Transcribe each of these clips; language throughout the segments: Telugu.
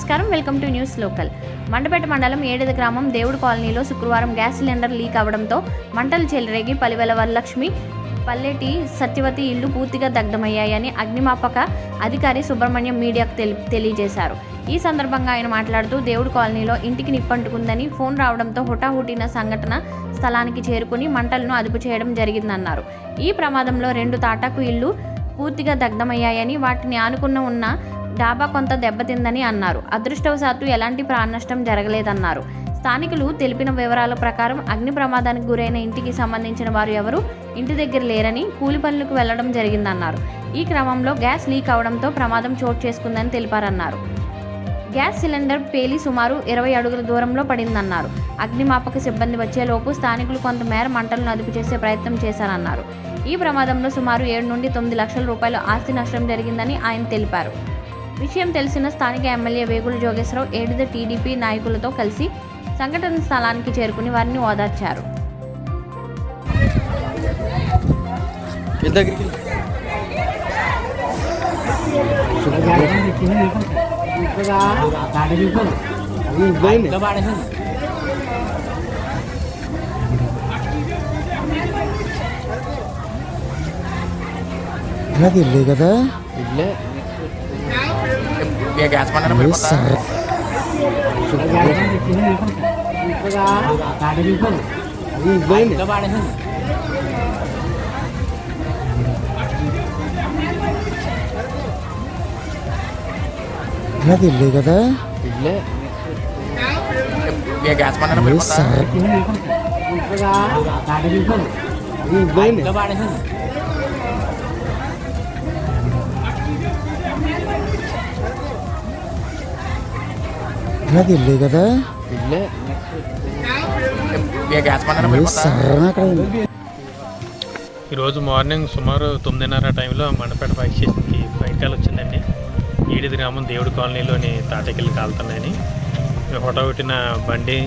నమస్కారం. Welcome to news local. Mandapeta మండలం ఏడేది గ్రామం దేవుడు కాలనీలో శుక్రవారం గ్యాస్ సిలిండర్ లీక్ అవడంతో మంటలు చెలరేగి పలివెల వరలక్ష్మి పల్లెటి సత్యవతి ఇల్లు పూర్తిగా దగ్ధమయ్యాయని అగ్నిమాపక అధికారి సుబ్రహ్మణ్యం మీడియాకు తెలి తెలియజేశారు. ఈ సందర్భంగా ఆయన మాట్లాడుతూ దేవుడు కాలనీలో ఇంటికి నిప్పంటుకుందని ఫోన్ రావడంతో హుటాహుటిన సంఘటన స్థలానికి చేరుకుని మంటలను అదుపు చేయడం జరిగిందన్నారు. ఈ ప్రమాదంలో రెండు తాటాకు ఇల్లు పూర్తిగా దగ్ధమయ్యాయని వాటిని ఆనుకున్న ఉన్న డాబా కొంత దెబ్బతిందని అన్నారు. అదృష్టవశాత్తు ఎలాంటి ప్రాణనష్టం జరగలేదన్నారు. స్థానికులు తెలిపిన వివరాల ప్రకారం అగ్ని ప్రమాదానికి గురైన ఇంటికి సంబంధించిన వారు ఎవరు? ఇంటి దగ్గర లేరని కూలి పనులకు వెళ్ళడం జరిగిందన్నారు. ఈ క్రమంలో గ్యాస్ లీక్ అవడంతో ప్రమాదం చోటు చేసుకుందని తెలిపారన్నారు. గ్యాస్ సిలిండర్ పేలి సుమారు ఇరవై అడుగుల దూరంలో పడిందన్నారు. అగ్నిమాపక సిబ్బంది వచ్చేలోపు స్థానికులు కొంతమేర మంటలను అదుపు చేసే ప్రయత్నం చేశారన్నారు. ఈ ప్రమాదంలో సుమారు ఏడు నుండి తొమ్మిది లక్షల రూపాయల ఆస్తి నష్టం జరిగిందని ఆయన తెలిపారు. విషయం తెలిసిన స్థానిక ఎమ్మెల్యే వేగుల జోగేశ్వరరావు ఏడిద టీడీపీ నాయకులతో కలిసి సంఘటన స్థలానికి చేరుకుని వారిని ఓదార్చారు. అది ఇల్లే కదా? ఇల్లే. గ్యాస్ బండ ఏ సరే అది ఇల్లే కదా ఇల్లే ఇక గ్యాస్ బండ ఏ సరే అది ఇల్లే కదా? ఇల్లే. ఈరోజు మార్నింగ్ సుమారు తొమ్మిదిన్నర టైంలో మండపేట ఫైర్ స్టేషన్కి బయట కాల్ వచ్చిందండి. ఈడిది గ్రామం దేవుడి కాలనీలోని తాటకెళ్ళి కాలుతున్నాయని. ఫోటో పెట్టిన బండి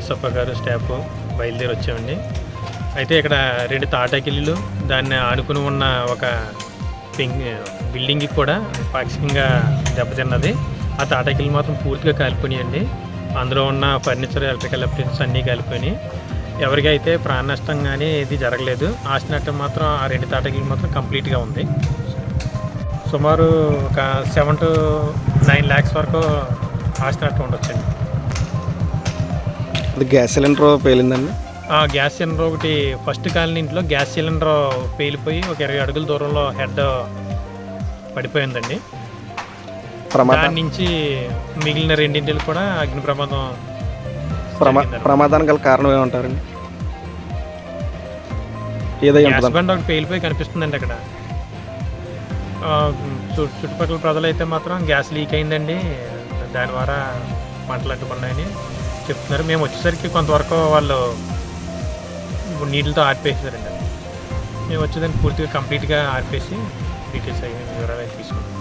ఎస్ఎఫ్ గారు స్టాఫ్ బయలుదేరి వచ్చామండి. అయితే ఇక్కడ రెండు తాటాకిల్లు దాన్ని ఆనుకుని ఉన్న ఒక పెంగ్ బిల్డింగ్కి కూడా పాక్షికంగా దెబ్బతిన్నది. ఆ తాటాకిల్లు మాత్రం పూర్తిగా కాలిపోయినాయండి. అందులో ఉన్న ఫర్నిచర్ ఎలక్ట్రికల్ అప్లయన్సెస్ అన్నీ కాలిపోయినాయి. ఎవరికైతే ప్రాణ నష్టం కానీ ఏది జరగలేదు ఆస్తి నష్టం మాత్రం ఆ రెండు తాటకిలు మాత్రం కంప్లీట్గా ఉంది. సుమారు ఒక సెవెన్ టు నైన్ ల్యాక్స్ వరకు ఆస్తి నష్టం ఉండొచ్చండి. అది గ్యాస్ సిలిండర్ పేలిందండి? ఆ గ్యాస్ సిలిండర్ ఒకటి ఫస్ట్ కాలనీ ఇంట్లో గ్యాస్ సిలిండర్ పేలిపోయి ఒక ఇరవై అడుగుల దూరంలో హెడ్ పడిపోయిందండి. దాని నుంచి మిగిలిన రెండింటికి కూడా అగ్ని ప్రమాదం ప్రమా. ప్రమాదానికి గల కారణం ఏమంటారండి? ఏదై గ్యాస్ ఉంటుంది బండ్ ఒకటి పేలిపోయి కనిపిస్తుందండి అక్కడ. చుట్టుపక్కల ప్రజలు అయితే మాత్రం గ్యాస్ లీక్ అయిందండి. దాని ద్వారా మంటలు అడ్డుకున్నాయని చెప్తున్నారు. మేము వచ్చేసరికి కొంతవరకు వాళ్ళు నీటితో ఆర్పేసారండి. మేము వచ్చేదాన్ని పూర్తిగా కంప్లీట్గా ఆర్పేసి డీటెయిల్స్ అయ్యి వివరాలు తీసుకున్నాం.